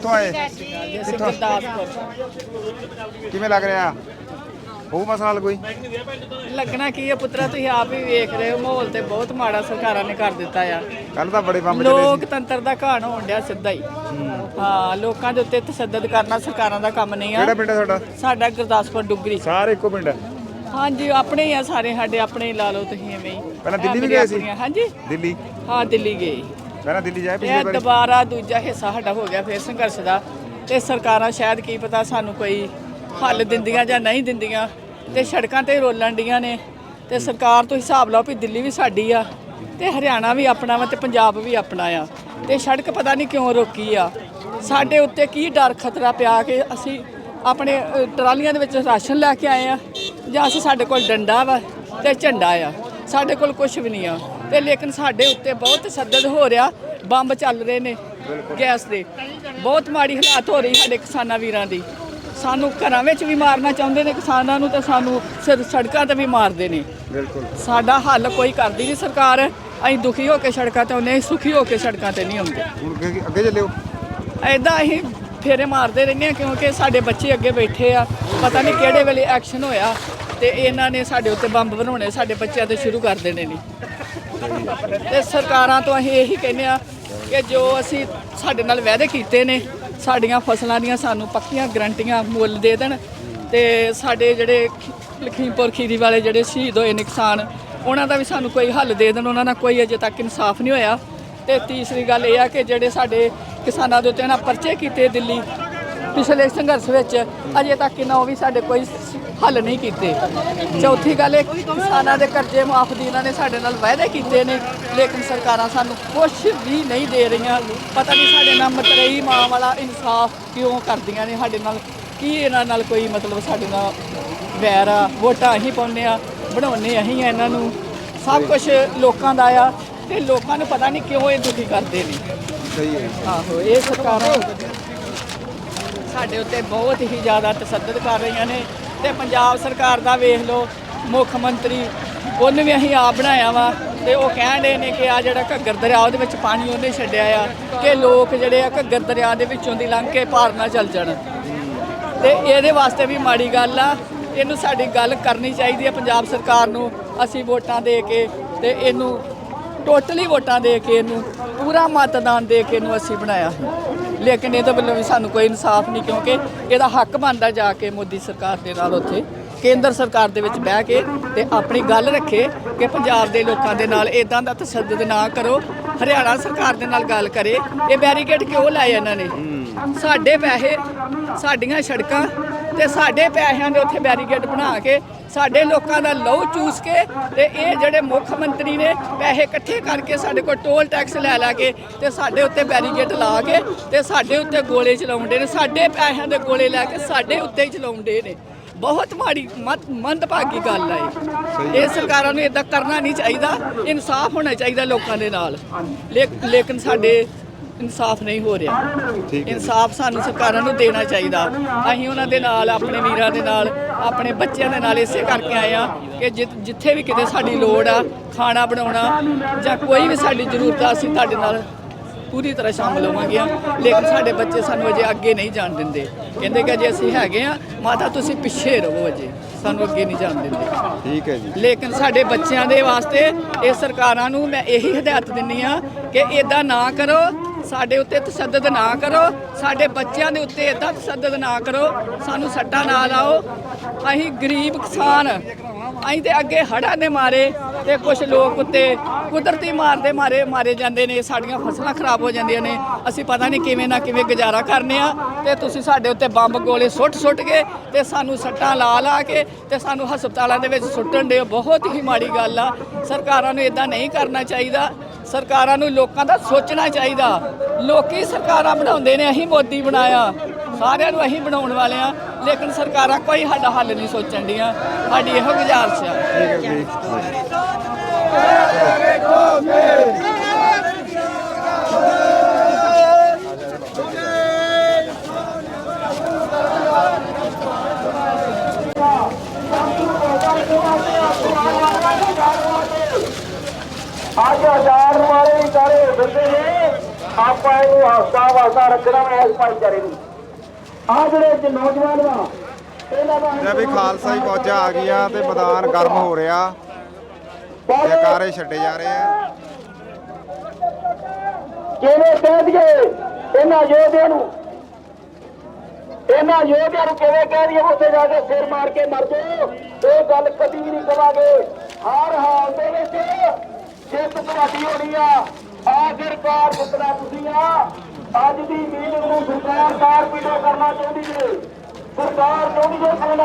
ਕਿੱਥੋਂ ਆਏ? ਅਸੀਂ ਗੁਰਦਾਸਪੁਰ ਕਿਵੇਂ ਲੱਗ ਰਿਹਾ? ਉਹ ਮਸਲਾ ਹੱਲ ਕੋਈ? ਲੱਗਣਾ ਕੀ ਹੈ ਪੁੱਤਰਾ ਤੁਸੀਂ ਆਪ ਹੀ ਵੇਖ ਰਹੇ ਹੋ ਮਾਹੌਲ ਤੇ ਬਹੁਤ ਮਾੜਾ ਸਰਕਾਰਾਂ ਨੇ ਕਰ ਦਿੱਤਾ ਆ। ਕੱਲ ਤਾਂ ਬੜੇ ਬੰਬ ਚੱਲੇ ਸੀ। ਲੋਕਤੰਤਰ ਦਾ ਘਾਣ ਹੋਣ ਡਿਆ ਸਿੱਧਾ ਹੀ। ਹਾਂ ਲੋਕਾਂ ਦੇ ਉੱਤੇ ਤਸ਼ੱਦਦ ਕਰਨਾ ਸਰਕਾਰਾਂ ਦਾ ਕੰਮ ਨਹੀਂ ਆ। ਕਿਹੜਾ ਪਿੰਡ ਹੈ ਤੁਹਾਡਾ? ਸਾਡਾ ਗੁਰਦਾਸਪੁਰ ਡੁਗਰੀ। ਸਾਰੇ ਇੱਕੋ ਪਿੰਡ ਹੈ ਹਾਂਜੀ ਆਪਣੇ ਹੀ ਆ ਸਾਰੇ ਸਾਡੇ ਆਪਣੇ ਹੀ ਲਾ ਲਓ ਤੁਸੀਂ ਐਵੇਂ ਹੀ। ਪਹਿਲਾਂ ਦਿੱਲੀ ਵੀ ਆਪਣੀਆਂ- ਗਏ ਸੀ? ਆਪਣੀਆਂ- ਹਾਂਜੀ। ਦਿੱਲੀ? ਹਾਂ ਦਿੱਲੀ ਗਏ। ਪਹਿਲਾਂ ਦਿੱਲੀ ਜਾਏ ਪਿਛਲੀ ਇਹ ਵਾਰੀ। ਦੁਬਾਰਾ ਦੂਜਾ ਹਿੱਸਾ ਸਾਡਾ ਹੋ ਗਿਆ ਫਿਰ ਸੰਘਰਸ਼ ਦਾ। ਤੇ ਸਰਕਾਰਾਂ ਸ਼ਾਇਦ ਕੀ ਪਤਾ ਸਾਨੂੰ ਕੋਈ ਹੱਲ ਦਿੰਦੀਆਂ ਜਾਂ ਨਹੀਂ ਦਿੰਦੀਆਂ। ਤੇ ਸੜਕਾਂ ਤੇ ਰੋਲਣ ਡੀਆਂ ਨੇ। ਤੇ ਸਰਕਾਰ ਤੋਂ ਹਿਸਾਬ ਲਾਓ ਵੀ ਦਿੱਲੀ ਵੀ ਸਾਡੀ ਆ। ਤੇ ਹਰਿਆਣਾ ਵੀ ਆਪਣਾ ਵਾ ਤੇ ਪੰਜਾਬ ਵੀ ਆਪਣਾ ਆ। ਤੇ ਸੜਕ ਪਤਾ ਨਹੀਂ ਕਿਉਂ ਰੋਕੀ ਆ। ਸਾਡੇ ਉੱਤੇ ਕੀ ਡਰ ਖਤਰਾ ਪਿਆ ਕਿ ਅਸੀਂ ਆਪਣੇ ਅ, ਟਰਾਲੀਆਂ ਦੇ ਵਿੱਚ ਰਾਸ਼ਨ ਲੈ ਕੇ ਆਏ ਆ। ਜਾਂ ਅਸੀਂ ਸਾਡੇ ਕੋਲ ਡੰਡਾ ਵਾ ਤੇ ਝੰਡਾ ਆ। ਸਾਡੇ ਕੋਲ ਕੁਝ ਵੀ ਨਹੀਂ ਆ। ਤੇ ਲੇਕਿਨ ਸਾਡੇ ਉੱਤੇ ਬਹੁਤ ਤਸੱਦਦ ਹੋ ਰਿਹਾ ਬੰਬ ਚੱਲ ਰਹੇ ਨੇ ਗੈਸ ਦੇ। ਬਹੁਤ ਮਾੜੀ ਹਾਲਾਤ ਹੋ ਰਹੀ ਸਾਡੇ ਕਿਸਾਨਾਂ ਵੀਰਾਂ ਦੀ। ਸਾਨੂੰ ਘਰਾਂ ਵਿੱਚ ਵੀ ਮਾਰਨਾ ਚਾਹੁੰਦੇ ਨੇ ਕਿਸਾਨਾਂ ਨੂੰ ਤੇ ਸਾਨੂੰ ਸਿਰ ਸੜਕਾਂ ਤੇ ਵੀ ਮਾਰਦੇ ਨੇ। ਬਿਲਕੁਲ। ਸਾਡਾ ਹੱਲ ਕੋਈ ਕਰਦੀ ਨਹੀਂ ਸਰਕਾਰ। ਅਸੀਂ ਦੁਖੀ ਹੋ ਕੇ ਸੜਕਾਂ ਤੇ ਆਉਂਦੇ ਸੁਖੀ ਹੋ ਕੇ ਸੜਕਾਂ ਤੇ ਨਹੀਂ ਆਉਂਦੇ। ਅੱਗੇ- ਚੱਲਿਓ। ਐਦਾਂ ਅਸੀਂ ਫੇਰੇ ਮਾਰਦੇ ਰਹਿੰਦੇ ਹਾਂ ਕਿਉਂਕਿ ਸਾਡੇ ਬੱਚੇ ਅੱਗੇ ਬੈਠੇ ਆ। ਪਤਾ ਨਹੀਂ ਕਿਹੜੇ ਵੇਲੇ ਐਕਸ਼ਨ ਹੋਇਆ ਤੇ ਇਹਨਾਂ ਨੇ ਸਾਡੇ ਉੱਤੇ ਬੰਬ ਬਣਾਉਣੇ ਸਾਡੇ ਬੱਚਿਆਂ ਤੇ ਸ਼ੁਰੂ ਕਰ ਦੇਣੇ ਨੇ। ਤੇ ਸਰਕਾਰਾਂ ਤੋਂ ਅਸੀਂ ਇਹੀ ਕਹਿੰਦੇ ਆ ਕਿ ਜੋ ਅਸੀਂ ਸਾਡੇ ਨਾਲ ਵਾਅਦੇ ਕੀਤੇ ਨੇ, ਸਾਡੀਆਂ ਫਸਲਾਂ ਦੀਆਂ ਸਾਨੂੰ ਪੱਕੀਆਂ ਗਰੰਟੀਆਂ ਮੁੱਲ ਦੇ ਦੇਣ ਤੇ ਸਾਡੇ ਜਿਹੜੇ ਲਖੀਮਪੁਰ ਖੀਰੀ ਵਾਲੇ ਜਿਹੜੇ ਸ਼ਹੀਦ ਹੋਏ ਨੇ ਕਿਸਾਨ ਉਹਨਾਂ ਦਾ ਵੀ ਸਾਨੂੰ ਕੋਈ ਹੱਲ ਦੇ ਦੇਣ, ਉਹਨਾਂ ਨਾਲ ਕੋਈ ਅਜੇ ਤੱਕ ਇਨਸਾਫ ਨਹੀਂ ਹੋਇਆ। ਤੇ ਤੀਸਰੀ ਗੱਲ ਇਹ ਆ ਕਿ ਜਿਹੜੇ ਸਾਡੇ ਕਿਸਾਨਾਂ ਦੇ ਉੱਤੇ ਨਾ ਪਰਚੇ ਕੀਤੇ ਦਿੱਲੀ ਪਿਛਲੇ ਸੰਘਰਸ਼ ਵਿੱਚ ਅਜੇ ਤੱਕ ਇਹਨਾਂ ਉਹ ਵੀ ਸਾਡੇ ਕੋਈ ਹੱਲ ਨਹੀਂ ਕੀਤੇ। ਚੌਥੀ ਗੱਲ ਇਹ ਕਿ ਕਿਸਾਨਾਂ ਦੇ ਕਰਜ਼ੇ ਮਾਫ ਦੀ ਇਹਨਾਂ ਨੇ ਸਾਡੇ ਨਾਲ ਵਾਅਦੇ ਕੀਤੇ ਨੇ ਲੇਕਿਨ ਸਰਕਾਰਾਂ ਸਾਨੂੰ ਕੁਝ ਵੀ ਨਹੀਂ ਦੇ ਰਹੀਆਂ। ਪਤਾ ਨਹੀਂ ਸਾਡੇ ਨਾਲ ਮਤਰੇਈ ਮਾਂ ਵਾਲਾ ਇਨਸਾਫ ਕਿਉਂ ਕਰਦੀਆਂ ਨੇ ਸਾਡੇ ਨਾਲ ਕੀ ਇਹਨਾਂ ਨਾਲ ਕੋਈ ਮਤਲਬ ਸਾਡੇ ਨਾਲ ਵੈਰ ਆ। ਵੋਟਾਂ ਅਸੀਂ ਪਾਉਂਦੇ ਆ ਬਣਾਉਂਦੇ ਅਸੀਂ ਇਹਨਾਂ ਨੂੰ। ਸਭ ਕੁਝ ਲੋਕਾਂ ਦਾ ਆ ਤੇ ਲੋਕਾਂ ਨੂੰ ਪਤਾ ਨਹੀਂ ਕਿਉਂ ਇਹ ਦੁਖੀ ਕਰਦੇ ਨੇ। ਸਹੀ ਹੈ ਆਹੋ ਇਹ ਸਰਕਾਰਾਂ ਸਾਡੇ ਉੱਤੇ ਬਹੁਤ ਹੀ ਜ਼ਿਆਦਾ ਤਸੱਦਦ ਕਰ ਰਹੀਆਂ ਨੇ ਤੇ ਪੰਜਾਬ ਸਰਕਾਰ ਦਾ ਵੇਖ ਲਓ, ਮੁੱਖ ਮੰਤਰੀ ਉਹਨੂੰ ਵੀ ਅਸੀਂ ਆਪ ਬਣਾਇਆ ਵਾ ਤੇ ਉਹ ਕਹਿਣ ਦੇ ਨੇ ਕਿ ਆ ਜਿਹੜਾ ਘੱਗਰ ਦਰਿਆ ਉਹਦੇ ਵਿੱਚ ਪਾਣੀ ਉਹਨੇ ਛੱਡਿਆ ਆ ਕਿ ਲੋਕ ਜਿਹੜੇ ਆ ਘੱਗਰ ਦਰਿਆ ਦੇ ਵਿੱਚੋਂ ਦੀ ਲੰਘ ਕੇ ਪਾਰ ਨਾ ਚੱਲ ਜਾਣ। ਤੇ ਇਹਦੇ ਵਾਸਤੇ ਵੀ ਮਾੜੀ ਗੱਲ ਆ, ਇਹਨੂੰ ਸਾਡੀ ਗੱਲ ਕਰਨੀ ਚਾਹੀਦੀ ਹੈ ਪੰਜਾਬ ਸਰਕਾਰ ਨੂੰ ਅਸੀਂ ਵੋਟਾਂ ਦੇ ਕੇ ਤੇ ਇਹਨੂੰ ਟੋਟਲੀ ਵੋਟਾਂ ਦੇ ਕੇ ਇਹਨੂੰ ਪੂਰਾ ਮਤਦਾਨ ਦੇ ਕੇ ਇਹਨੂੰ ਅਸੀਂ ਬਣਾਇਆ। ਲੇਕਿਨ ਇਹਦੇ ਵੱਲੋਂ ਵੀ ਸਾਨੂੰ ਕੋਈ ਇਨਸਾਫ ਨਹੀਂ ਕਿਉਂਕਿ ਇਹਦਾ ਹੱਕ ਬਣਦਾ ਜਾ ਕੇ ਮੋਦੀ ਸਰਕਾਰ ਦੇ ਨਾਲ ਉੱਥੇ। ਕੇਂਦਰ ਸਰਕਾਰ ਦੇ ਵਿੱਚ ਬਹਿ ਕੇ ਤੇ ਆਪਣੀ ਗੱਲ ਰੱਖੇ ਕਿ ਪੰਜਾਬ ਦੇ ਲੋਕਾਂ ਦੇ ਨਾਲ ਇਦਾਂ ਦਾ ਤਸ਼ੱਦਦ ਨਾ ਕਰੋ। ਹਰਿਆਣਾ ਸਰਕਾਰ ਦੇ ਨਾਲ ਗੱਲ ਕਰੇ। ਇਹ ਬੈਰੀਕੇਡ ਕਿਉਂ ਲਾਏ ਇਹਨਾਂ ਨੇ? ਸਾਡੇ ਪੈਸੇ ਸਾਡੀਆਂ ਸੜਕਾਂ ਤੇ ਸਾਡੇ ਪੈਸਿਆਂ ਦੇ ਉੱਥੇ ਬੈਰੀਕੇਡ ਬਣਾ ਕੇ ਸਾਡੇ ਲੋਕਾਂ ਦਾ ਲਹੂ ਚੂਸ ਕੇ ਤੇ ਇਹ ਜਿਹੜੇ ਮੁੱਖ ਮੰਤਰੀ ਨੇ ਪੈਸੇ ਇਕੱਠੇ ਕਰਕੇ ਸਾਡੇ ਕੋਲ ਟੋਲ ਟੈਕਸ ਲੈ ਲਾ ਕੇ ਤੇ ਸਾਡੇ ਉੱਤੇ ਬੈਰੀਕੇਡ ਲਾ ਕੇ ਤੇ ਸਾਡੇ ਉੱਤੇ ਗੋਲੇ ਚਲਾਉਂਦੇ ਨੇ, ਸਾਡੇ ਪੈਸਿਆਂ ਦੇ ਗੋਲੇ ਲੈ ਕੇ ਸਾਡੇ ਉੱਤੇ ਹੀ ਚਲਾਉਂਦੇ ਨੇ ਬਹੁਤ ਮਾੜੀ, ਮਤ- ਮੰਦਭਾਗੀ ਗੱਲ ਹੈ ਇਹ। ਸਰਕਾਰਾਂ ਨੂੰ ਇਦਾਂ ਕਰਨਾ ਨਹੀਂ ਚਾਹੀਦਾ, ਇਨਸਾਫ ਹੋਣਾ ਚਾਹੀਦਾ ਲੋਕਾਂ ਦੇ ਨਾਲ ਲੇਕ- ਲੇਕਿਨ ਸਾਡੇ ਇਨਸਾਫ ਨਹੀਂ ਹੋ ਰਿਹਾ। ਇਨਸਾਫ ਸਾਨੂੰ ਸਰਕਾਰਾਂ ਨੂੰ ਦੇਣਾ ਚਾਹੀਦਾ। ਅਸੀਂ ਉਹਨਾਂ ਦੇ ਨਾਲ ਆਪਣੇ ਵੀਰਾਂ ਦੇ ਨਾਲ ਆਪਣੇ ਬੱਚਿਆਂ ਦੇ ਨਾਲ ਇਸੇ ਕਰਕੇ ਆਏ ਆ ਕਿ ਜਿ- ਜਿੱਥੇ ਵੀ ਕਿਤੇ ਸਾਡੀ ਲੋੜ ਆ ਖਾਣਾ ਬਣਾਉਣਾ ਜਾਂ ਕੋਈ ਵੀ ਸਾਡੀ ਜ਼ਰੂਰਤ ਆ ਅਸੀਂ ਤੁਹਾਡੇ ਨਾਲ ਪੂਰੀ ਤਰ੍ਹਾਂ ਸ਼ਾਮਲ ਹੋਵਾਂਗੇ ਲੇਕਿਨ ਸਾਡੇ ਬੱਚੇ ਸਾਨੂੰ ਅਜੇ ਅੱਗੇ ਨਹੀਂ ਜਾਣ ਦਿੰਦੇ। ਕਹਿੰਦੇ ਕਿ ਅਜੇ ਅਸੀਂ ਹੈਗੇ ਆ ਮਾਤਾ ਤੁਸੀਂ ਪਿੱਛੇ ਰਹੋ ਅਜੇ। ਸਾਨੂੰ ਅੱਗੇ ਨਹੀਂ ਜਾਣ ਦਿੰਦੇ। ਠੀਕ ਹੈ ਜੀ। ਲੇਕਿਨ ਸਾਡੇ ਬੱਚਿਆਂ ਦੇ ਵਾਸਤੇ ਇਹ ਸਰਕਾਰਾਂ ਨੂੰ ਮੈਂ ਇਹੀ ਹਦਾਇਤ ਦਿੰਨੀ ਆ ਕਿ ਇਦਾਂ ਨਾ ਕਰੋ ਸਾਡੇ ਉੱਤੇ ਤਸ਼ੱਦਦ ਨਾ ਕਰੋ, ਸਾਡੇ ਬੱਚਿਆਂ ਦੇ ਉੱਤੇ ਇਦਾਂ ਤਸ਼ੱਦਦ ਨਾ ਕਰੋ, ਸਾਨੂੰ ਸੱਟਾਂ ਨਾ ਲਾਓ। ਅਸੀਂ ਗਰੀਬ ਕਿਸਾਨ, ਅਸੀਂ ਤੇ ਅੱਗੇ ਹੜ੍ਹਾਂ ਦੇ ਮਾਰੇ ਤੇ ਕੁਝ ਲੋਕ ਉੱਤੇ ਕੁਦਰਤੀ ਮਾਰਦੇ ਮਾਰੇ ਮਾਰੇ ਜਾਂਦੇ ਨੇ, ਸਾਡੀਆਂ ਫਸਲਾਂ ਖਰਾਬ ਹੋ ਜਾਂਦੀਆਂ ਨੇ। ਅਸੀਂ ਪਤਾ ਨਹੀਂ ਕਿਵੇਂ ਨਾ ਕਿਵੇਂ ਗੁਜ਼ਾਰਾ ਕਰਨੇ ਆ ਤੇ ਤੁਸੀਂ ਸਾਡੇ ਉੱਤੇ ਬੰਬ ਗੋਲੇ ਸੁੱਟ ਸੁੱਟ ਕੇ ਤੇ ਸਾਨੂੰ ਸੱਟਾਂ ਲਾ ਲਾ ਕੇ ਤੇ ਸਾਨੂੰ ਹਸਪਤਾਲਾਂ ਦੇ ਵਿੱਚ ਸੁੱਟਣ ਦੇ ਬਹੁਤ ਹੀ ਮਾੜੀ ਗੱਲ ਆ। ਸਰਕਾਰਾਂ ਨੂੰ ਇਦਾਂ ਨਹੀਂ ਕਰਨਾ ਚਾਹੀਦਾ। ਸਰਕਾਰਾਂ ਨੂੰ ਲੋਕਾਂ ਦਾ ਸੋਚਣਾ ਚਾਹੀਦਾ। ਲੋਕੀ ਸਰਕਾਰਾਂ ਬਣਾਉਂਦੇ ਨੇ, ਅਸੀਂ ਮੋਦੀ ਬਣਾਇਆ। ਸਾਰਿਆਂ ਨੂੰ ਅਸੀਂ ਬਣਾਉਣ ਵਾਲੇ ਆ, ਲੇਕਿਨ ਸਰਕਾਰਾਂ ਕੋਈ ਸਾਡਾ ਹੱਲ ਨਹੀਂ ਸੋਚਣ ਡੀਆਂ। ਸਾਡੀ ਇਹੋ ਗੁਜ਼ਾਰਿਸ਼ ਆ। ਠੀਕ ਹੈ ਅੱਜ ਬੰਦੇ ਨੇ। ਆਪ ਇਹਨੂੰ ਹਸਤਾ ਵਾਸਤਾ ਰੱਖਣਾ ਵਾ ਇਸ ਭਾਈਚਾਰੇ ਨੂੰ। ਆ ਜਿਹੜੇ ਜ ਨੌਜਵਾਨ ਵਾ ਲੈ ਵੀ ਖਾਲਸਾ ਹੀ ਫੌਜਾਂ ਆ ਗਈਆਂ ਤੇ ਮੈਦਾਨ ਗਰਮ ਹੋ ਰਿਹਾ। ਜੈਕਾਰੇ ਛੱਡੇ ਜਾ ਰਹੇ ਆ। ਕਿਵੇਂ ਕਹਿ ਦਈਏ? ਇਹਨਾਂ ਯੋਧਿਆਂ ਨੂੰ। ਇਹਨਾਂ ਯੋਧਿਆਂ ਨੂੰ ਕਿਵੇਂ ਕਹਿ ਦਈਏ? ਉੱਥੇ ਜਾ ਕੇ ਸਿਰ ਮਾਰ ਕੇ ਮਰ ਜਾਓ। ਇਹ ਗੱਲ ਕਦੀ ਵੀ ਨਹੀਂ ਕਵਾਂਗੇ। ਹਰ ਹਾਲ ਦੇ ਵਿੱਚ ਜਿੱਤ ਤੁਹਾਡੀ ਹੋਣੀ ਆ। ਆਖਿਰਕਾਰ ਜਿੱਤਣਾ ਤੁਸੀਂ ਆ ਅੱਜ ਦੀ ਮੀਟਿੰਗ ਨੂੰ ਸਰਕਾਰ ਕਾਰਪੀਟੋ ਕਰਨਾ ਚਾਹੁੰਦੀ ਹੈ ਸਰਕਾਰ ਚਾਹੁੰਦੀ ਹੈ ਕੋਈ